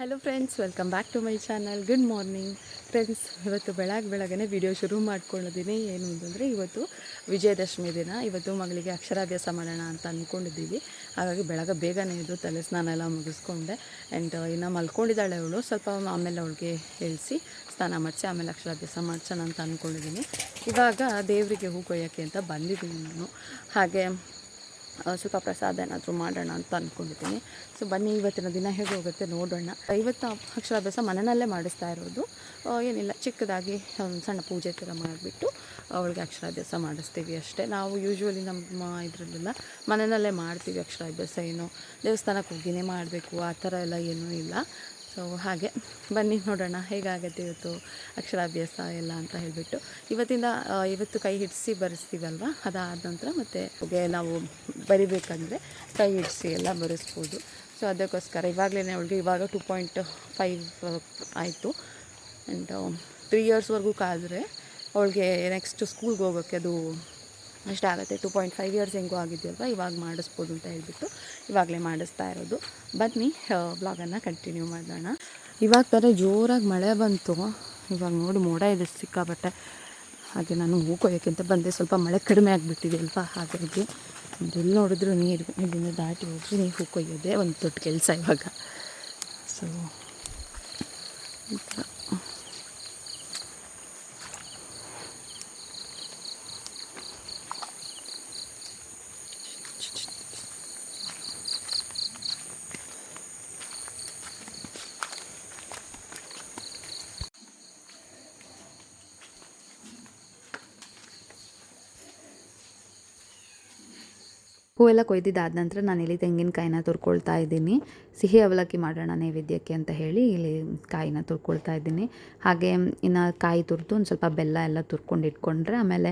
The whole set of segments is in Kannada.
Hello friends welcome back to my channel good morning friends ಇವತ್ತು ಬೆಳಗ್ಗೆ ಬೆಳಗ್ಗೆ ವಿಡಿಯೋ ಶುರು ಮಾಡ್ಕೊಂಡಿದ್ದೀನಿ. ಏನು ಅಂತಂದರೆ ಇವತ್ತು ವಿಜಯದಶಮಿ ದಿನ. ಇವತ್ತು ಮಗಳಿಗೆ ಅಕ್ಷರಾಭ್ಯಾಸ ಮಾಡೋಣ ಅಂತ ಅಂದ್ಕೊಂಡಿದ್ದೀವಿ ಹಾಗಾಗಿ ಬೆಳಗ್ಗೆ ಬೇಗನೆ ಇದು ತಲೆ ಸ್ನಾನ ಎಲ್ಲ ಮುಗಿಸ್ಕೊಂಡೆ. ಆ್ಯಂಡ್ ಇನ್ನು ಮಲ್ಕೊಂಡಿದ್ದಾಳೆ ಅವಳು. ಸ್ವಲ್ಪ ಆಮೇಲೆ ಅವಳಿಗೆ ಹೇಳಿಸಿ ಸ್ನಾನ ಮಾಡಿಸಿ, ಆಮೇಲೆ ಅಕ್ಷರಾಭ್ಯಾಸ ಮಾಡ್ಸೋಣ ಅಂತ ಅಂದ್ಕೊಂಡಿದ್ದೀನಿ ಇವಾಗ ದೇವರಿಗೆ ಹೂ ಕೊಯ್ಯೋಕ್ಕೆ ಅಂತ ಬಂದಿದ್ದೀನಿ ನಾನು. ಹಾಗೆ ಸ್ವಲ್ಪ ಪ್ರಸಾದ ಏನಾದರೂ ಮಾಡೋಣ ಅಂತ ಅಂದ್ಕೊಂಡಿದ್ದೀನಿ ಸೊ ಬನ್ನಿ, ಇವತ್ತಿನ ದಿನ ಹೇಗೆ ಹೋಗುತ್ತೆ ನೋಡೋಣ. ಇವತ್ತು ಅಕ್ಷರಾಭ್ಯಾಸ ಮನೆಯಲ್ಲೇ ಮಾಡಿಸ್ತಾ ಇರೋದು. ಏನಿಲ್ಲ, ಚಿಕ್ಕದಾಗಿ ಒಂದು ಸಣ್ಣ ಪೂಜೆ ಥರ ಮಾಡಿಬಿಟ್ಟು ಅವಳಿಗೆ ಅಕ್ಷರಾಭ್ಯಾಸ ಮಾಡಿಸ್ತೀವಿ ಅಷ್ಟೇ. ನಾವು ಯೂಶ್ವಲಿ ನಮ್ಮ ಇದರಲ್ಲೆಲ್ಲ ಮನೆಯಲ್ಲೇ ಮಾಡ್ತೀವಿ ಅಕ್ಷರಾಭ್ಯಾಸ ಏನು. ದೇವಸ್ಥಾನಕ್ಕೆ ಹೋಗಿನೇ ಮಾಡಬೇಕು, ಆ ಥರ ಎಲ್ಲ ಏನೂ ಇಲ್ಲ. ಸೊ ಹಾಗೆ. ಬನ್ನಿ ನೋಡೋಣ, ಹೇಗಾಗುತ್ತೆ ಇವತ್ತು ಅಕ್ಷರಾಭ್ಯಾಸ ಎಲ್ಲ ಅಂತ ಹೇಳಿಬಿಟ್ಟು. ಇವತ್ತಿಂದ ಇವತ್ತು ಕೈ ಹಿಡಿಸಿ ಬರೆಸ್ತೀವಲ್ವ? ಅದಾದ ನಂತರ ಮತ್ತು ಹಾಗೆ ನಾವು ಬರಿಬೇಕಂದ್ರೆ ಕೈ ಹಿಡಿಸಿ ಎಲ್ಲ ಬರೆಸ್ಬೋದು. ಸೊ ಅದಕ್ಕೋಸ್ಕರ ಇವಾಗಲೇ ಅವಳಿಗೆ ಇವಾಗ ಟು ಪಾಯಿಂಟ್ ಫೈವ್ ಆಯಿತು. ಆ್ಯಂಡ್ ತ್ರೀ ಇಯರ್ಸ್ವರೆಗೂ ಕಾದರೆ ಅವಳಿಗೆ ನೆಕ್ಸ್ಟ್ ಸ್ಕೂಲ್ಗೆ ಹೋಗೋಕ್ಕೆ ಅದು ಅಷ್ಟಾಗುತ್ತೆ ಟು ಪಾಯಿಂಟ್ ಫೈವ್ ಇಯರ್ಸ್ ಹೆಂಗೂ ಆಗಿದೆಯಲ್ವ? ಇವಾಗ ಮಾಡಿಸ್ಬೋದು ಅಂತ ಹೇಳ್ಬಿಟ್ಟು ಇವಾಗಲೇ ಮಾಡಿಸ್ತಾ ಇರೋದು. ಬನ್ನಿ ಬ್ಲಾಗನ್ನು ಕಂಟಿನ್ಯೂ ಮಾಡೋಣ. ಇವಾಗ ಥರ ಜೋರಾಗಿ ಮಳೆ ಬಂತು. ಇವಾಗ ನೋಡಿ ಮೋಡ ಇದೆ ಸಿಕ್ಕಾಬಟ್ಟೆ ಹಾಗೆ ನಾನು ಹೂ ಕೊಯ್ಯೋಕ್ಕಿಂತ ಬಂದೆ. ಸ್ವಲ್ಪ ಮಳೆ ಕಡಿಮೆ ಆಗಿಬಿಟ್ಟಿದೆ ಅಲ್ವಾ? ಹಾಗಾಗಿ ಎಲ್ಲಿ ನೋಡಿದ್ರು ನೀರು. ಇಲ್ಲಿಂದ ದಾಟಿ ಹೋಗಿ ನೀರು ಹೂಕೊಯ್ಯೋದೇ ಒಂದು ದೊಡ್ಡ ಕೆಲಸ ಇವಾಗ. ಸೊ ಹೂವೆಲ್ಲ ಕೊಯ್ದಿದ್ದಾದ ನಂತರ ನಾನು ಇಲ್ಲಿ ತೆಂಗಿನಕಾಯಿನ ತುರ್ಕೊಳ್ತಾ ಇದ್ದೀನಿ. ಸಿಹಿ ಅವಲಕ್ಕಿ ಮಾಡೋಣ ನೈವೇದ್ಯಕ್ಕೆ ಅಂತ ಹೇಳಿ ಇಲ್ಲಿ ಕಾಯಿನ ತುರ್ಕೊಳ್ತಾ ಇದ್ದೀನಿ. ಹಾಗೆ ಇನ್ನು ಕಾಯಿ ತುರಿದು ಒಂದು ಸ್ವಲ್ಪ ಬೆಲ್ಲ ಎಲ್ಲ ತುರ್ಕೊಂಡು ಇಟ್ಕೊಂಡ್ರೆ ಆಮೇಲೆ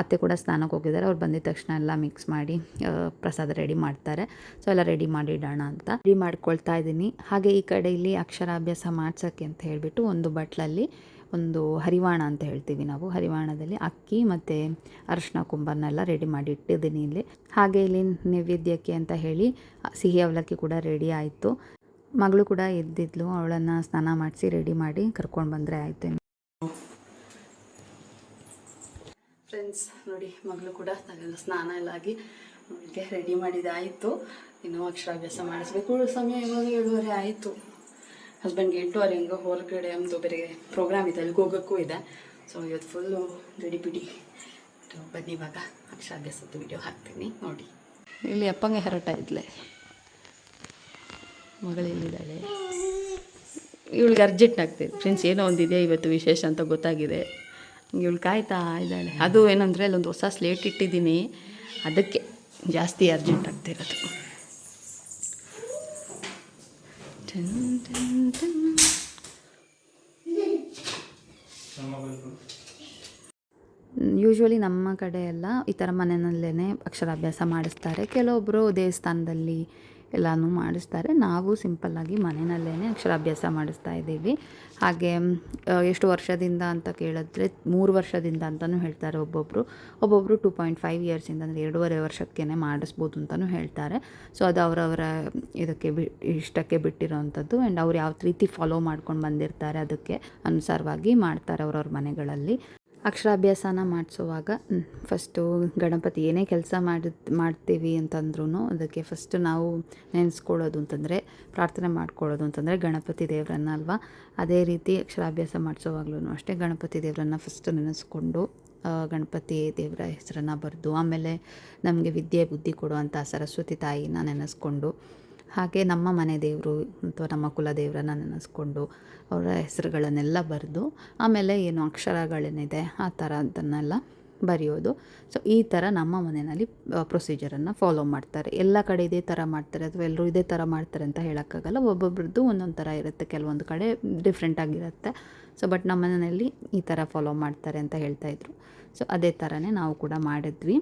ಅತ್ತೆ ಕೂಡ ಸ್ನಾನಕ್ಕೆ ಹೋಗಿದ್ದಾರೆ. ಅವ್ರು ಬಂದಿದ ತಕ್ಷಣ ಎಲ್ಲ ಮಿಕ್ಸ್ ಮಾಡಿ ಪ್ರಸಾದ ರೆಡಿ ಮಾಡ್ತಾರೆ. ಸೊ ಎಲ್ಲ ರೆಡಿ ಮಾಡಿಡೋಣ ಅಂತ. ರೆಡಿ ಮಾಡ್ಕೊಳ್ತಾ ಇದ್ದೀನಿ. ಹಾಗೆ ಈ ಕಡೆ ಇಲ್ಲಿ ಅಕ್ಷರಾಭ್ಯಾಸ ಮಾಡ್ಸೋಕ್ಕೆ ಅಂತ ಹೇಳಿಬಿಟ್ಟು ಒಂದು ಬಟ್ಲಲ್ಲಿ ಒಂದು ಹರಿವಾಣ ಅಂತ ಹೇಳ್ತೀವಿ ನಾವು. ಹರಿವಾಣದಲ್ಲಿ ಅಕ್ಕಿ ಮತ್ತು ಅರಶಿನ ಕುಂಬರ್ನೆಲ್ಲ ರೆಡಿ ಮಾಡಿ ಇಟ್ಟಿದ್ದೀನಿ ಇಲ್ಲಿ. ಹಾಗೆ ಇಲ್ಲಿ ನೈವೇದ್ಯಕ್ಕೆ ಅಂತ ಹೇಳಿ ಸಿಹಿ ಅವಲಕ್ಕಿ ಕೂಡ ರೆಡಿ ಆಯಿತು. ಮಗಳು ಕೂಡ ಎದ್ದಿದ್ಲು. ಅವಳನ್ನು ಸ್ನಾನ ಮಾಡಿಸಿ ರೆಡಿ ಮಾಡಿ ಕರ್ಕೊಂಡು ಬಂದರೆ ಆಯಿತು. ಫ್ರೆಂಡ್ಸ್ ನೋಡಿ, ಮಗಳು ಕೂಡ ಸ್ನಾನ ಎಲ್ಲ ಆಗಿ ರೆಡಿ ಮಾಡಿದಾಯಿತು. ಇನ್ನು ಅಕ್ಷರಾಭ್ಯಾಸ ಮಾಡಿಸ್ಬೇಕು. ಸಮಯ ಇವಾಗ ಏಳುವರೆ ಆಯಿತು. ಹಸ್ಬೆಂಡ್ಗೆ ಎಂಟೂವರೆ ಹಿಂಗೆ ಹೊರಗಡೆ ಒಂದು ಬೇರೆ ಪ್ರೋಗ್ರಾಮ್ ಇದೆ, ಅಲ್ಲಿಗೆ ಹೋಗೋಕ್ಕೂ ಇದೆ. ಸೊ ಇವತ್ತು ಫುಲ್ಲು ಬಿಡಿ ಬಿಡಿ ಬನ್ನಿ ಇವಾಗ. ಅಕ್ಷರಾಭ್ಯಾಸದ ವಿಡಿಯೋ ಹಾಕ್ತೀನಿ. ನೋಡಿ. ಇಲ್ಲಿ ಅಪ್ಪಂಗೆ ಹರಟ ಇದ್ಲೆ. ಮಗಳಿಲ್ಲಿದ್ದಾಳೆ ಇವಳಿಗೆ ಅರ್ಜೆಂಟ್ ಆಗ್ತಿದೆ. ಫ್ರೆಂಡ್ಸ್ ಏನೋ ಒಂದಿದೆ ಇವತ್ತು ವಿಶೇಷ ಅಂತ ಗೊತ್ತಾಗಿದೆ. ಇವಳು ಕಾಯ್ತಾ ಇದ್ದಾಳೆ. ಅದು ಏನಂದರೆ ಅಲ್ಲೊಂದು ಹೊಸ ಸ್ಲೇಟ್ ಇಟ್ಟಿದ್ದೀನಿ. ಅದಕ್ಕೆ ಜಾಸ್ತಿ ಅರ್ಜೆಂಟ್ ಆಗ್ತಿರೋದು. ಯೂಶ್ವಲಿ ನಮ್ಮ ಕಡೆ ಎಲ್ಲ ಈ ಥರ ಮನೆಯಲ್ಲೇ ಅಕ್ಷರಾಭ್ಯಾಸ ಮಾಡಿಸ್ತಾರೆ. ಕೆಲವೊಬ್ಬರು ದೇವಸ್ಥಾನದಲ್ಲಿ ಎಲ್ಲನೂ ಮಾಡಿಸ್ತಾರೆ. ನಾವು ಸಿಂಪಲ್ಲಾಗಿ ಮನೆಯಲ್ಲೇ ಅಕ್ಷರಾಭ್ಯಾಸ ಮಾಡಿಸ್ತಾ ಇದ್ದೀವಿ. ಹಾಗೆ ಎಷ್ಟು ವರ್ಷದಿಂದ ಅಂತ ಕೇಳಿದ್ರೆ ಮೂರು ವರ್ಷದಿಂದ ಅಂತಲೂ ಹೇಳ್ತಾರೆ ಒಬ್ಬೊಬ್ಬರು ಒಬ್ಬೊಬ್ಬರು ಟೂ ಪಾಯಿಂಟ್ ಫೈವ್ ಇಯರ್ಸಿಂದ ಅಂದರೆ ಎರಡೂವರೆ ವರ್ಷಕ್ಕೇ ಮಾಡಿಸ್ಬೋದು ಅಂತಲೂ ಹೇಳ್ತಾರೆ. ಸೊ, ಅದು ಅವರವರ ಇದಕ್ಕೆ ಬಿ, ಇಷ್ಟಕ್ಕೆ ಬಿಟ್ಟಿರೋವಂಥದ್ದು ಆ್ಯಂಡ್ ಅವ್ರು ಯಾವ ರೀತಿ ಫಾಲೋ ಮಾಡ್ಕೊಂಡು ಬಂದಿರ್ತಾರೆ ಅದಕ್ಕೆ ಅನುಸಾರವಾಗಿ ಮಾಡ್ತಾರೆ ಅವ್ರವ್ರ ಮನೆಗಳಲ್ಲಿ. ಅಕ್ಷರಾಭ್ಯಾಸನ ಮಾಡಿಸುವಾಗ ಫಸ್ಟು ಗಣಪತಿ ಏನೇ ಕೆಲಸ ಮಾಡಿ, ಮಾಡ್ತೀವಿ ಅಂತಂದ್ರೂ ಅದಕ್ಕೆ ಫಸ್ಟು ನಾವು ನೆನೆಸ್ಕೊಳ್ಳೋದು ಅಂತಂದರೆ, ಪ್ರಾರ್ಥನೆ ಮಾಡ್ಕೊಳ್ಳೋದು ಅಂತಂದರೆ ಗಣಪತಿ ದೇವರನ್ನ ಅಲ್ವಾ? ಅದೇ ರೀತಿ ಅಕ್ಷರಾಭ್ಯಾಸ ಮಾಡಿಸೋವಾಗ್ಲೂ ಅಷ್ಟೇ ಗಣಪತಿ ದೇವರನ್ನ ಫಸ್ಟ್ ನೆನೆಸ್ಕೊಂಡು ಗಣಪತಿ ದೇವರ ಹೆಸರನ್ನು ಬರೆದು, ಆಮೇಲೆ ನಮಗೆ ವಿದ್ಯೆ ಬುದ್ಧಿ ಕೊಡುವಂಥ ಸರಸ್ವತಿ ತಾಯಿನ ನೆನೆಸ್ಕೊಂಡು ಹಾಗೆ ನಮ್ಮ ಮನೆ ದೇವರು ಅಥವಾ ನಮ್ಮ ಕುಲದೇವರನ್ನ ನೆನೆಸ್ಕೊಂಡು ಅವರ ಹೆಸರುಗಳನ್ನೆಲ್ಲ ಬರೆದು ಆಮೇಲೆ ಏನು ಅಕ್ಷರಗಳೇನಿದೆ ಆ ಥರ ಅದನ್ನೆಲ್ಲ ಬರೆಯೋದು. ಸೊ ಈ ಥರ ನಮ್ಮ ಮನೆಯಲ್ಲಿ ಪ್ರೊಸೀಜರನ್ನು ಫಾಲೋ ಮಾಡ್ತಾರೆ. ಎಲ್ಲ ಕಡೆ ಇದೇ ಥರ ಮಾಡ್ತಾರೆ ಅಥವಾ ಎಲ್ಲರೂ ಇದೇ ಥರ ಮಾಡ್ತಾರೆ ಅಂತ ಹೇಳೋಕ್ಕಾಗಲ್ಲ. ಒಬ್ಬೊಬ್ರದ್ದು ಒಂದೊಂದು ಥರ ಇರುತ್ತೆ. ಕೆಲವೊಂದು ಕಡೆ ಡಿಫ್ರೆಂಟಾಗಿರುತ್ತೆ ಸೊ ಬಟ್ ನಮ್ಮ ಮನೆಯಲ್ಲಿ ಈ ಥರ ಫಾಲೋ ಮಾಡ್ತಾರೆ ಅಂತ ಹೇಳ್ತಾಯಿದ್ರು ಸೊ ಅದೇ ಥರನೇ ನಾವು ಕೂಡ ಮಾಡಿದ್ವಿ.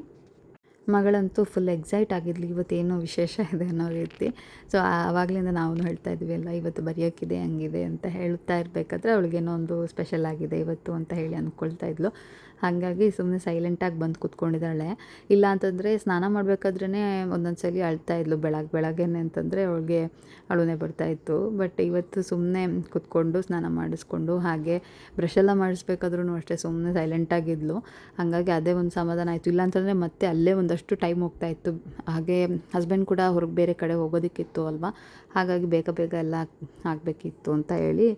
ಮಗಳಂತೂ ಫುಲ್ ಎಕ್ಸೈಟ್ ಆಗಿದ್ಲು. ಏನೋ ವಿಶೇಷ ಇದೆ ಅನ್ನೋ ರೀತಿ. ಸೊ ಆವಾಗಲಿಂದ ನಾವು ಹೇಳ್ತಾ ಇದ್ವಿ, ಅಲ್ಲ, ಇವತ್ತು ಬರೆಯೋಕ್ಕಿದೆ ಹಂಗಿದೆ ಅಂತ ಹೇಳ್ತಾ ಇರಬೇಕಾದ್ರೆ ಅವಳಿಗೇನೋ ಒಂದು ಸ್ಪೆಷಲ್ ಆಗಿದೆ ಇವತ್ತು ಅಂತ ಹೇಳಿ ಅಂದ್ಕೊಳ್ತಾ ಇದ್ಲು. ಹಾಗಾಗಿ ಸುಮ್ಮನೆ ಸೈಲೆಂಟಾಗಿ ಬಂದು ಕೂತ್ಕೊಂಡಿದ್ದಾಳೆ. ಇಲ್ಲ ಅಂತಂದರೆ ಸ್ನಾನ ಮಾಡಬೇಕಾದ್ರೇ ಒಂದೊಂದು ಸಲ ಅಳ್ತಾ ಇದ್ಲು ಬೆಳಗ್ಗೆ ಬೆಳಗ್ಗೆನೆ ಅಂತಂದರೆ ಅವಳಿಗೆ ಅಳುನೇ ಬರ್ತಾಯಿತ್ತು ಬಟ್ ಇವತ್ತು ಸುಮ್ಮನೆ ಕೂತ್ಕೊಂಡು ಸ್ನಾನ ಮಾಡಿಸ್ಕೊಂಡು ಹಾಗೆ ಬ್ರಷೆಲ್ಲ ಮಾಡಿಸ್ಬೇಕಾದ್ರೂ ಅಷ್ಟೇ ಸುಮ್ಮನೆ ಸೈಲೆಂಟಾಗಿದ್ಲು ಹಾಗಾಗಿ ಅದೇ ಒಂದು ಸಮಾಧಾನ ಆಯಿತು. ಇಲ್ಲಾಂತಂದರೆ ಮತ್ತೆ ಅಲ್ಲೇ ಒಂದಷ್ಟು ಟೈಮ್ ಹೋಗ್ತಾ ಇತ್ತು. ಹಾಗೆ ಹಸ್ಬೆಂಡ್ ಕೂಡ ಹೊರಗೆ ಬೇರೆ ಕಡೆ ಹೋಗೋದಕ್ಕಿತ್ತು ಅಲ್ವಾ? ಹಾಗಾಗಿ ಬೇಗ ಬೇಗ ಎಲ್ಲ ಆಗಬೇಕಿತ್ತು ಅಂತ ಹೇಳಿ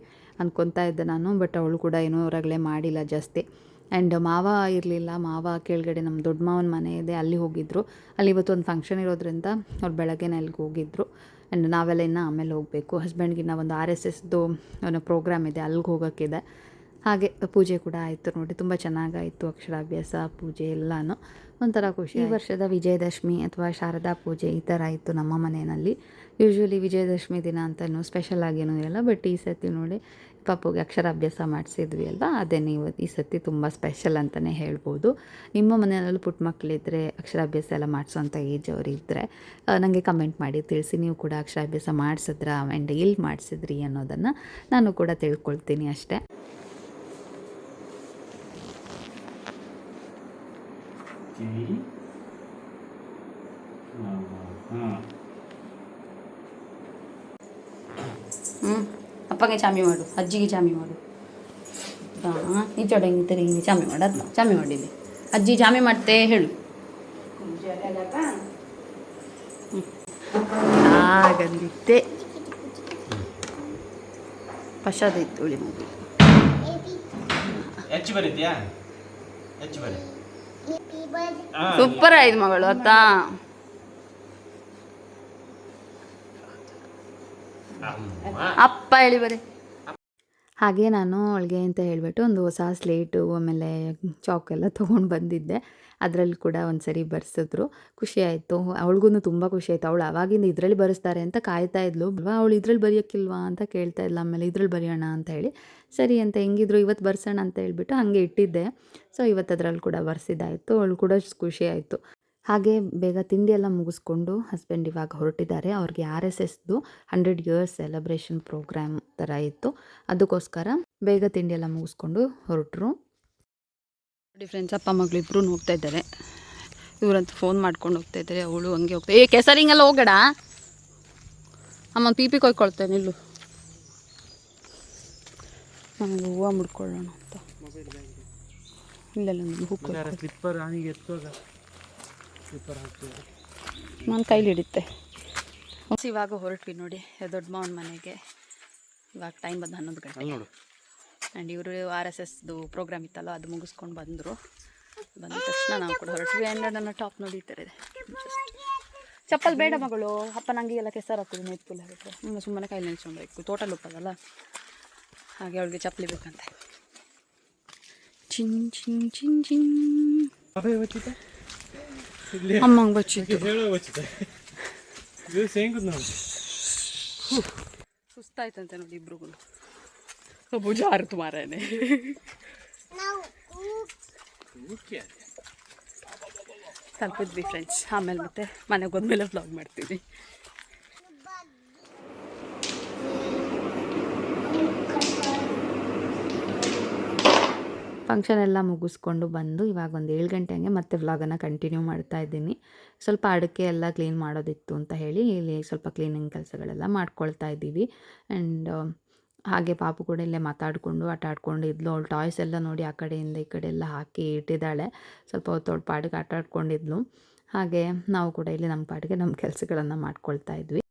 ಅನ್ಕೊತಾ ಇದ್ದೆ ನಾನು. ಬಟ್ ಅವಳು ಕೂಡ ಏನೂ ಹೊರಗಡೆ ಮಾಡಿಲ್ಲ ಜಾಸ್ತಿ. ಆ್ಯಂಡ್ ಮಾವ ಇರಲಿಲ್ಲ ಮಾವ ಕೆಳಗಡೆ ನಮ್ಮ ದೊಡ್ಡ ಮಾವನ ಮನೆ ಇದೆ ಅಲ್ಲಿ ಹೋಗಿದ್ದರು ಅಲ್ಲಿ ಇವತ್ತು ಒಂದು ಫಂಕ್ಷನ್ ಇರೋದ್ರಿಂದ ಅವ್ರು ಬೆಳಗ್ಗೆನೇ ಅಲ್ಲಿಗೆ ಹೋಗಿದ್ದರು ಆ್ಯಂಡ್ ನಾವೆಲ್ಲ ಇನ್ನು ಆಮೇಲೆ ಹೋಗಬೇಕು. ಹಸ್ಬೆಂಡ್ಗಿನ್ನ ಒಂದು ಆರ್ ಎಸ್ ಎಸ್ದು ಒಂದು ಪ್ರೋಗ್ರಾಮ್ ಇದೆ ಅಲ್ಲಿಗೆ ಹೋಗೋಕ್ಕಿದೆ. ಹಾಗೆ ಪೂಜೆ ಕೂಡ ಆಯಿತು ನೋಡಿ ತುಂಬ ಚೆನ್ನಾಗಾಯಿತು ಅಕ್ಷರಾಭ್ಯಾಸ ಪೂಜೆ ಎಲ್ಲನೂ. ಒಂಥರ ಖುಷಿ ಈ ವರ್ಷದ ವಿಜಯದಶಮಿ ಅಥವಾ ಶಾರದಾ ಪೂಜೆ ಈ ಥರ ಇತ್ತು ನಮ್ಮ ಮನೆಯಲ್ಲಿ. ಯೂಶ್ವಲಿ ವಿಜಯದಶಮಿ ದಿನ ಅಂತಲೂ ಸ್ಪೆಷಲ್ ಆಗೇನೂ ಇರಲ್ಲ ಬಟ್ ಈ ಸರ್ತಿ ನೋಡಿ ಪಾಪುಗೆ ಅಕ್ಷರಾಭ್ಯಾಸ ಮಾಡಿಸಿದ್ವಿ ಅಲ್ವಾ? ಅದೇ ನೀವು ಈ ಸತಿ ತುಂಬ ಸ್ಪೆಷಲ್ ಅಂತಲೇ ಹೇಳ್ಬೋದು. ನಿಮ್ಮ ಮನೆಯಲ್ಲೂ ಪುಟ್ಟ ಮಕ್ಕಳಿದ್ರೆ ಅಕ್ಷರಾಭ್ಯಾಸ ಎಲ್ಲ ಮಾಡಿಸೋಂಥ ಏಜ್ ಅವರಿದ್ದರೆ ನನಗೆ ಕಮೆಂಟ್ ಮಾಡಿ ತಿಳಿಸಿ. ನೀವು ಕೂಡ ಅಕ್ಷರಾಭ್ಯಾಸ ಮಾಡಿಸಿದ್ರ ಆ್ಯಂಡ್ ಇಲ್ಲಿ ಮಾಡಿಸಿದ್ರಿ ಅನ್ನೋದನ್ನು ನಾನು ಕೂಡ ತಿಳ್ಕೊಳ್ತೀನಿ ಅಷ್ಟೇ. ಹಾಂ ಅಪ್ಪಗೆ ಚಾಮಿ ಮಾಡು ಅಜ್ಜಿಗೆ ಚಾಮಿ ಮಾಡು. ಹಾಂ ಈ ಚೋಡ ಹಿಂಗೆ ಹಿಂಗೆ ಚಾಮಿ ಮಾಡು ಅದನ್ನ ಚಾಮಿ ಮಾಡಿದ್ದೆ ಅಜ್ಜಿ ಚಾಮಿ ಮಾಡ್ತೆ ಹೇಳು. ಆಗಂದಿತ್ತೆ ಪಶಾದ ಇತ್ತು ಉಳಿ ಮಗು. ಹೆಚ್ಚು ಬರೀತ್ಯಾ? ಹೆಚ್ಚು ಬರೀ. ಸೂಪರ್ ಆಯ್ತು ಮಗಳು ಅತ್ತಾ ಅಪ್ಪ ಹೇಳಿ ಬರೀ ಹಾಗೆ ನಾನು ಅವಳಿಗೆ ಅಂತ ಹೇಳಿಬಿಟ್ಟು ಒಂದು ಹೊಸ ಸ್ಲೇಟು, ಆಮೇಲೆ ಚಾಕ್ ಎಲ್ಲ ತೊಗೊಂಡು ಬಂದಿದ್ದೆ. ಅದರಲ್ಲಿ ಕೂಡ ಒಂದು ಸರಿ ಬರ್ಸಿದ್ರು. ಖುಷಿ ಆಯಿತು. ಅವಳಿಗೂ ತುಂಬ ಖುಷಿ ಆಯಿತು. ಅವಳು ಅವಾಗಿಂದ ಇದರಲ್ಲಿ ಬರೆಸ್ತಾರೆ ಅಂತ ಕಾಯ್ತಾ ಇದ್ಲು. ಅಲ್ವಾ ಅವಳು ಇದ್ರಲ್ಲಿ ಬರೆಯೋಕ್ಕಿಲ್ವಾ ಅಂತ ಕೇಳ್ತಾ ಇದ್ಲು. ಆಮೇಲೆ ಇದ್ರಲ್ಲಿ ಬರೆಯೋಣ ಅಂತ ಹೇಳಿ. ಸರಿ ಅಂತ ಹೆಂಗಿದ್ರು ಇವತ್ತು ಬರ್ಸೋಣ ಅಂತ ಹೇಳಿಬಿಟ್ಟು ಹಾಗೆ ಇಟ್ಟಿದ್ದೆ. ಸೊ ಇವತ್ತು ಅದರಲ್ಲಿ ಕೂಡ ಬರ್ಸಿದ್ದಾಯಿತು. ಅವಳು ಕೂಡ ಖುಷಿ ಆಯಿತು. ಹಾಗೆ ಬೇಗ ತಿಂಡಿ ಎಲ್ಲ ಮುಗಿಸ್ಕೊಂಡು ಹಸ್ಬೆಂಡ್ ಇವಾಗ ಹೊರಟಿದ್ದಾರೆ. ಅವ್ರಿಗೆ ಆರ್ ಎಸ್ ಎಸ್ದು ಹಂಡ್ರೆಡ್ ಇಯರ್ಸ್ ಸೆಲೆಬ್ರೇಷನ್ ಪ್ರೋಗ್ರಾಮ್ ಥರ ಇತ್ತು. ಅದಕ್ಕೋಸ್ಕರ ಬೇಗ ತಿಂಡಿ ಎಲ್ಲ ಮುಗಿಸ್ಕೊಂಡು ಹೊರಟರು. ನೋಡಿ ಫ್ರೆಂಡ್ಸ್ ಅಪ್ಪ ಮಗಳು ಇಬ್ಬರು ಹೋಗ್ತಾ ಇದ್ದಾರೆ. ಇವರಂತೂ ಫೋನ್ ಮಾಡ್ಕೊಂಡು ಹೋಗ್ತಾ ಇದ್ದಾರೆ. ಅವಳು ಹಂಗೆ ಹೋಗ್ತಾ ಏ ಕೆಸರಿಂಗೆಲ್ಲ ಹೋಗಡ ಅಮ್ಮ ಪಿ ಪಿ ಕೊಯ್ಕೊಳ್ತೇನೆ ನಿಲ್ಲು. ನನಗೆ ಹೂವು ಮುಡ್ಕೊಳ್ಳೋಣ ಅಂತ. ಇಲ್ಲ ಇಲ್ಲ ನಾನು ಕೈಲಿ ಹಿಡಿತೆ ಇವಾಗ ಹೊರಟ್ವಿ ನೋಡಿ ದೊಡ್ಡ ಮಾವನ ಮನೆಗೆ. ಇವಾಗ ಟೈಮ್ ಬಂದು ಹನ್ನೊಂದು ಗಂಟೆ. ನೋಡು. ಆ್ಯಂಡ್ ಇವರು ಆರ್ ಎಸ್ ಎಸ್ದು ಪ್ರೋಗ್ರಾಮ್ ಇತ್ತಲ್ಲ ಅದು ಮುಗಿಸ್ಕೊಂಡು ಬಂದರು. ಬಂದ ತಕ್ಷಣ ನಾವು ಕೂಡ ಹೊರಟ್ವಿ. ಆ್ಯಂಡ್ ನನ್ನ ಟಾಪ್ ನೋಡಿ ಈ ಥರ ಇದೆ. ಜಸ್ಟ್ ಚಪ್ಪಲ್ ಬೇಡ ಮಗಳು. ಅಪ್ಪ ನನಗೆ ಎಲ್ಲ ಕೆಸರು ಹಾಕೋದು ನೇತ್ ಫುಲ್ ಆಗುತ್ತೆ ಹಂಗೆ ಸುಮ್ಮನೆ ಕೈಲಿ ನೆನ್ಸ್ಕೊಬೇಕು ತೋಟಲ್ ಉಪ್ಪದಲ್ಲ ಹಾಗೆ ಅವಳಿಗೆ ಚಪ್ಪಲಿ ಬೇಕಂತೆ. ಚಿನ್ ಚಿನ್ ಚಿನ್ ಚಿನ್. ಅಮ್ಮಂಗೆ ನಾವು ಸುಸ್ತಾಯ್ತಂತೆ ನೋಡಿ ಇಬ್ರಿಗೂ ಭುಜ ಹಾರಿತು ಮಾರೇನೆ ತಲುಪಿದ್ವಿ ಫ್ರೆಂಡ್ಸ್ ಆಮೇಲೆ ಮತ್ತೆ ಮನೆಗೆ ಹೋದ್ಮೇಲೆ ವ್ಲಾಗ್ ಮಾಡ್ತೀವಿ. ಫಂಕ್ಷನ್ ಎಲ್ಲ ಮುಗಿಸ್ಕೊಂಡು ಬಂದು ಇವಾಗ ಒಂದು ಏಳು ಗಂಟೆ ಹಂಗೆ ಮತ್ತೆ ವ್ಲಾಗನ್ನು ಕಂಟಿನ್ಯೂ ಮಾಡ್ತಾ ಇದ್ದೀನಿ. ಸ್ವಲ್ಪ ಅಡಿಕೆ ಎಲ್ಲ ಕ್ಲೀನ್ ಮಾಡೋದಿತ್ತು ಅಂತ ಹೇಳಿ ಇಲ್ಲಿ ಸ್ವಲ್ಪ ಕ್ಲೀನಿಂಗ್ ಕೆಲಸಗಳೆಲ್ಲ ಮಾಡ್ಕೊಳ್ತಾ ಇದ್ದೀವಿ. ಆ್ಯಂಡ್ ಹಾಗೆ ಪಾಪು ಕೂಡ ಇಲ್ಲೇ ಮಾತಾಡಿಕೊಂಡು, ಆಟ ಆಡ್ಕೊಂಡು ಇದ್ಲು. ಅವಳು ಟಾಯ್ಸ್ ಎಲ್ಲ ನೋಡಿ ಆ ಕಡೆಯಿಂದ ಈ ಕಡೆ ಎಲ್ಲ ಹಾಕಿ ಇಟ್ಟಿದ್ದಾಳೆ. ಸ್ವಲ್ಪ ಹೊತ್ತು ಪಾಡಿಗೆ ಆಟ ಹಾಗೆ ನಾವು ಕೂಡ ಇಲ್ಲಿ ನಮ್ಮ ಪಾಡಿಗೆ ನಮ್ಮ ಕೆಲಸಗಳನ್ನು ಮಾಡ್ಕೊಳ್ತಾ ಇದ್ವಿ.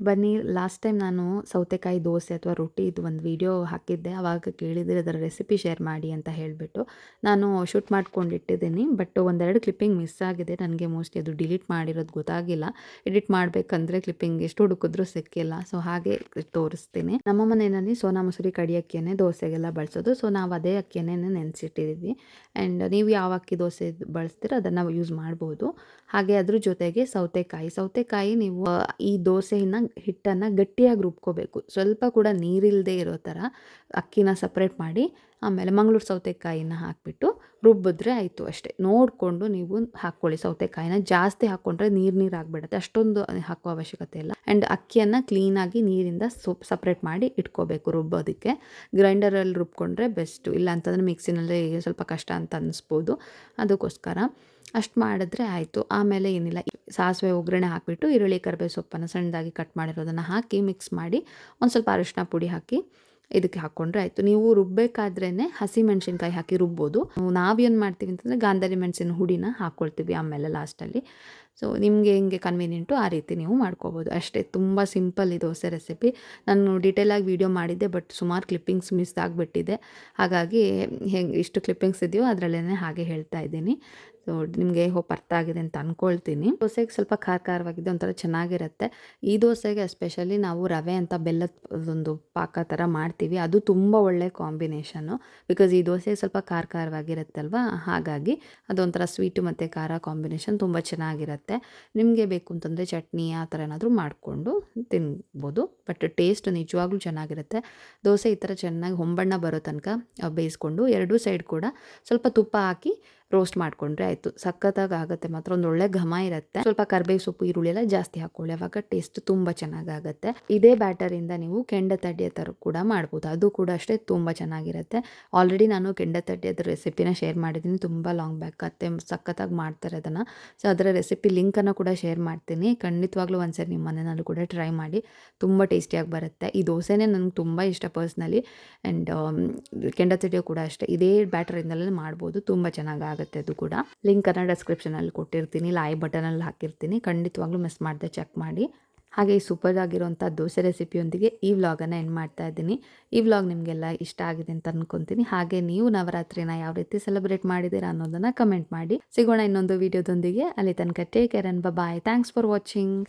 ಬನ್ನಿ ಲಾಸ್ಟ್ ಟೈಮ್ ನಾನು ಸೌತೆಕಾಯಿ ದೋಸೆ ಅಥವಾ ರೊಟ್ಟಿ ಇದು ಒಂದು ವಿಡಿಯೋ ಹಾಕಿದ್ದೆ. ಆವಾಗ ಕೇಳಿದರೆ ಅದರ ರೆಸಿಪಿ ಶೇರ್ ಮಾಡಿ ಅಂತ ಹೇಳಿಬಿಟ್ಟು. ನಾನು ಶೂಟ್ ಮಾಡ್ಕೊಂಡಿಟ್ಟಿದ್ದೀನಿ ಬಟ್ ಒಂದೆರಡು ಕ್ಲಿಪ್ಪಿಂಗ್ ಮಿಸ್ ಆಗಿದೆ. ನನಗೆ ಮೋಸ್ಟ್ಲಿ ಅದು ಡಿಲೀಟ್ ಮಾಡಿರೋದು ಗೊತ್ತಾಗಿಲ್ಲ. ಎಡಿಟ್ ಮಾಡಬೇಕಂದ್ರೆ ಕ್ಲಿಪ್ಪಿಂಗ್ ಎಷ್ಟು ಹುಡುಕಿದ್ರೂ ಸಿಕ್ಕಿಲ್ಲ. ಸೊ ಹಾಗೆ ತೋರಿಸ್ತೀನಿ. ನಮ್ಮ ಮನೆಯಲ್ಲಿ ಸೋನಾ ಮಸೂರಿ ಕಡಿ ಅಕ್ಕಿಯನ್ನೇ ದೋಸೆಗೆಲ್ಲ ಬಳಸೋದು. ಸೊ ನಾವು ಅದೇ ಅಕ್ಕಿಯನ್ನೇ ನೆನೆಸಿಟ್ಟಿದ್ದೀವಿ ಆ್ಯಂಡ್ ನೀವು ಯಾವ ಅಕ್ಕಿ ದೋಸೆ ಬಳಸ್ತೀರೋ ಅದನ್ನು ಯೂಸ್ ಮಾಡ್ಬೋದು. ಹಾಗೆ ಅದ್ರ ಜೊತೆಗೆ ಸೌತೆಕಾಯಿ. ಸೌತೆಕಾಯಿ ನೀವು ಈ ದೋಸೆಯನ್ನು ಹಿಟ್ಟನ್ನು ಗಟ್ಟಿಯಾಗಿ ರುಬ್ಕೋಬೇಕು. ಸ್ವಲ್ಪ ಕೂಡ ನೀರಿಲ್ಲದೆ ಇರೋ ಥರ ಅಕ್ಕಿನ ಸಪ್ರೇಟ್ ಮಾಡಿ ಆಮೇಲೆ ಮಂಗಳೂರು ಸೌತೆಕಾಯಿನ ಹಾಕಿಬಿಟ್ಟು ರುಬ್ಬಿದ್ರೆ ಆಯಿತು ಅಷ್ಟೇ. ನೋಡಿಕೊಂಡು ನೀವು ಹಾಕ್ಕೊಳ್ಳಿ ಸೌತೆಕಾಯಿನ. ಜಾಸ್ತಿ ಹಾಕ್ಕೊಂಡ್ರೆ ನೀರು ನೀರು ಆಗಿಬಿಡುತ್ತೆ. ಅಷ್ಟೊಂದು ಹಾಕೋ ಅವಶ್ಯಕತೆ ಇಲ್ಲ. ಆ್ಯಂಡ್ ಅಕ್ಕಿಯನ್ನು ಕ್ಲೀನಾಗಿ ನೀರಿಂದ ಸೊಪ್ ಸಪ್ರೇಟ್ ಮಾಡಿ ಇಟ್ಕೋಬೇಕು ರುಬ್ಬೋದಕ್ಕೆ. ಗ್ರೈಂಡರಲ್ಲಿ ರುಬ್ಕೊಂಡ್ರೆ ಬೆಸ್ಟು ಇಲ್ಲ ಅಂತಂದರೆ ಮಿಕ್ಸಿನಲ್ಲಿ ಸ್ವಲ್ಪ ಕಷ್ಟ ಅಂತ ಅನ್ನಿಸ್ಬೋದು ಅದಕ್ಕೋಸ್ಕರ ಅಷ್ಟು ಮಾಡಿದ್ರೆ ಆಯಿತು. ಆಮೇಲೆ ಏನಿಲ್ಲ. ಸಾಸಿವೆ ಒಗ್ಗರಣೆ ಹಾಕಿಬಿಟ್ಟು, ಈರುಳ್ಳಿ ಕರಿಬೇವು ಸೊಪ್ಪನ್ನು ಸಣ್ಣದಾಗಿ ಕಟ್ ಮಾಡಿರೋದನ್ನು ಹಾಕಿ ಮಿಕ್ಸ್ ಮಾಡಿ, ಒಂದು ಸ್ವಲ್ಪ ಅರಿಶಿನ ಪುಡಿ ಹಾಕಿ ಇದಕ್ಕೆ ಹಾಕೊಂಡ್ರೆ ಆಯಿತು. ನೀವು ರುಬ್ಬಬೇಕಾದ್ರೇ ಹಸಿ ಮೆಣಸಿನ್ಕಾಯಿ ಹಾಕಿ ರುಬ್ಬೋದು. ನಾವೇನು ಮಾಡ್ತೀವಿ ಅಂತಂದರೆ ಗಾಂಧಾರಿ ಮೆಣಸಿನ ಹುಡಿನ ಹಾಕ್ಕೊಳ್ತೀವಿ ಆಮೇಲೆ ಲಾಸ್ಟಲ್ಲಿ. ಸೊ ನಿಮಗೆ ಹೆಂಗೆ ಕನ್ವೀನಿಯೆಂಟು ಆ ರೀತಿ ನೀವು ಮಾಡ್ಕೋಬೋದು. ಅಷ್ಟೇ, ತುಂಬ ಸಿಂಪಲ್ ಈ ದೋಸೆ ರೆಸಿಪಿ ನಾನು ಡೀಟೇಲಾಗಿ ವೀಡಿಯೋ ಮಾಡಿದ್ದೆ ಬಟ್ ಸುಮಾರು ಕ್ಲಿಪ್ಪಿಂಗ್ಸ್ ಮಿಸ್ ಆಗಿಬಿಟ್ಟಿದೆ. ಹಾಗಾಗಿ ಹೆಂಗೆ ಇಷ್ಟು ಕ್ಲಿಪ್ಪಿಂಗ್ಸ್ ಇದೆಯೋ ಅದರಲ್ಲೇ ಹಾಗೆ ಹೇಳ್ತಾ ಇದ್ದೀನಿ. ಸೊ ನಿಮಗೆ ಹೋಪ್ ಅರ್ಥ ಆಗಿದೆ ಅಂತ ಅಂದ್ಕೊಳ್ತೀನಿ ದೋಸೆಗೆ ಸ್ವಲ್ಪ ಖಾರ ಖಾರವಾಗಿದೆ ಒಂಥರ ಚೆನ್ನಾಗಿರುತ್ತೆ. ಈ ದೋಸೆಗೆ ಎಸ್ಪೆಷಲಿ ನಾವು ರವೆ ಅಂತ ಬೆಲ್ಲದ ಒಂದು ಪಾಕ ಥರ ಮಾಡ್ತೀವಿ. ಅದು ತುಂಬ ಒಳ್ಳೆ ಕಾಂಬಿನೇಷನ್ನು. ಬಿಕಾಸ್ ಈ ದೋಸೆ ಸ್ವಲ್ಪ ಖಾರ ಖಾರವಾಗಿರುತ್ತಲ್ವ ಹಾಗಾಗಿ ಅದೊಂಥರ ಸ್ವೀಟು ಮತ್ತು ಖಾರ ಕಾಂಬಿನೇಷನ್ ತುಂಬ ಚೆನ್ನಾಗಿರುತ್ತೆ. ನಿಮಗೆ ಬೇಕು ಅಂತಂದರೆ ಚಟ್ನಿ ಆ ಥರ ಏನಾದರೂ ಮಾಡಿಕೊಂಡು ತಿನ್ಬೋದು. ಬಟ್ ಟೇಸ್ಟ್ ನಿಜವಾಗ್ಲೂ ಚೆನ್ನಾಗಿರುತ್ತೆ. ದೋಸೆ ಈ ಥರ ಚೆನ್ನಾಗಿ ಹೊಂಬಣ್ಣ ಬರೋ ತನಕ ಬೇಯಿಸ್ಕೊಂಡು, ಎರಡೂ ಸೈಡ್ ಕೂಡ ಸ್ವಲ್ಪ ತುಪ್ಪ ಹಾಕಿ ರೋಸ್ಟ್ ಮಾಡ್ಕೊಂಡ್ರೆ ಆಯಿತು. ಸಖತ್ತಾಗಿ ಆಗುತ್ತೆ. ಮಾತ್ರ ಒಂದು ಒಳ್ಳೆ ಘಮ ಇರುತ್ತೆ. ಸ್ವಲ್ಪ ಕರ್ಬೇವು ಸೊಪ್ಪು, ಈರುಳ್ಳಿ ಎಲ್ಲ ಜಾಸ್ತಿ ಹಾಕ್ಕೊಳ್ಳಿ ಅವಾಗ ಟೇಸ್ಟ್ ತುಂಬ ಚೆನ್ನಾಗಾಗುತ್ತೆ ಇದೇ ಬ್ಯಾಟರಿಂದ ನೀವು ಕೆಂಡ ತಡ್ಡಿಯ ಥರ ಕೂಡ ಮಾಡ್ಬೋದು. ಅದು ಕೂಡ ಅಷ್ಟೇ ತುಂಬ ಚೆನ್ನಾಗಿರುತ್ತೆ. ಆಲ್ರೆಡಿ ನಾನು ಕೆಂಡ ತಡ್ಡಿಯದ ರೆಸಿಪಿನ ಶೇರ್ ಮಾಡಿದ್ದೀನಿ. ತುಂಬ ಲಾಂಗ್ ಬ್ಯಾಕ್ ಅತ್ತೆ. ಸಖತ್ತಾಗಿ ಮಾಡ್ತಾರೆ ಅದನ್ನು. ಸೊ ಅದರ ರೆಸಿಪಿ ಲಿಂಕನ್ನು ಕೂಡ ಶೇರ್ ಮಾಡ್ತೀನಿ. ಖಂಡಿತವಾಗ್ಲೂ ಒಂದ್ಸರಿ ನಿಮ್ಮ ಮನೆಯಲ್ಲೂ ಕೂಡ ಟ್ರೈ ಮಾಡಿ. ತುಂಬ ಟೇಸ್ಟಿಯಾಗಿ ಬರುತ್ತೆ. ಈ ದೋಸೆನೇ ನನಗೆ ತುಂಬ ಇಷ್ಟ ಪರ್ಸ್ನಲಿ ಆ್ಯಂಡ್ ಕೆಂಡ ತಡ್ಡಿಯೋ ಕೂಡ ಅಷ್ಟೇ. ಇದೇ ಬ್ಯಾಟರಿಂದಲೇ ಮಾಡ್ಬೋದು. ತುಂಬ ಚೆನ್ನಾಗಾಗುತ್ತೆ ಅದು ಕೂಡ. ಲಿಂಕ್ ಅನ್ನ ಡಿಸ್ಕ್ರಿಪ್ಷನ್ ಅಲ್ಲಿ ಕೊಟ್ಟಿರ್ತೀನಿ ಬಟನ್ ಅಲ್ಲಿ ಹಾಕಿರ್ತೀನಿ. ಖಂಡಿತವಾಗ್ಲೂ ಮಿಸ್ ಮಾಡದೆ ಚೆಕ್ ಮಾಡಿ. ಹಾಗೆ ಈ ಸೂಪರ್ ಆಗಿರುವಂಥ ದೋಸೆ ರೆಸಿಪಿಯೊಂದಿಗೆ ಈ ವ್ಲಾಗನ್ನು ಎಂಡ್ ಮಾಡ್ತಾ ಇದ್ದೀನಿ. ಈ ವ್ಲಾಗ್ ನಿಮಗೆಲ್ಲ ಇಷ್ಟ ಆಗಿದೆ ಅಂತ ಅನ್ಕೊತೀನಿ. ಹಾಗೆ ನೀವು ನವರಾತ್ರಿನ ಯಾವ ರೀತಿ ಸೆಲೆಬ್ರೇಟ್ ಮಾಡಿದ್ದೀರಾ ಅನ್ನೋದನ್ನು ಕಮೆಂಟ್ ಮಾಡಿ. ಸಿಗೋಣ ಇನ್ನೊಂದು ವಿಡಿಯೋದೊಂದಿಗೆ ಅಲ್ಲಿ ತನಕ take care and bye thanks for watching